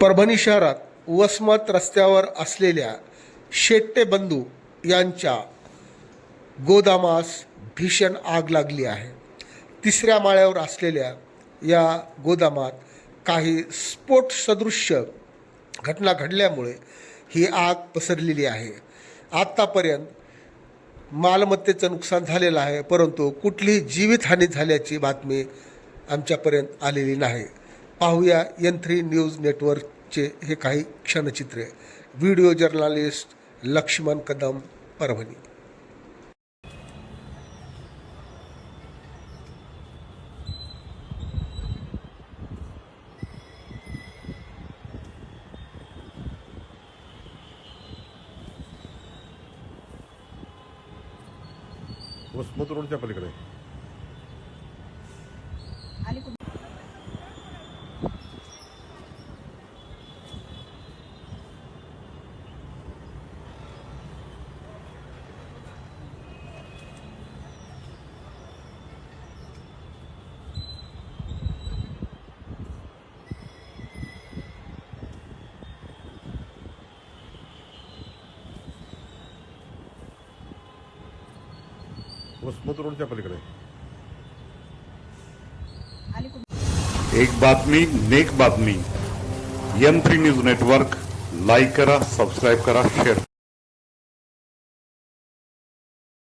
परभणी शहरात वसमत रस्त्यावर असलेल्या शेट्टे बंधू यांच्या गोदामास भीषण आग लागली आहे. तिसऱ्या माळ्यावर असलेल्या या गोदामात काही स्फोट सदृश्य घटना घडल्यामुळे ही आग पसरलेली आहे. आत्तापर्यंत मालमत्तेचं नुकसान झालेलं आहे परंतु कुठलीही जीवितहानी झाल्याची बातमी आमच्यापर्यंत आलेली नाही. पाहूया एन थ्री न्यूज नेटवर्कचे हे काही क्षणचित्रे. Video journalist Laxman Kadam Parbhani. Vasmat रोडच्या पलीकडे. वसमत रोडच्या पलीकडे. एक बातमी नेक बातमी. M three news network like करा सबस्क्राईब करा शेअर करा.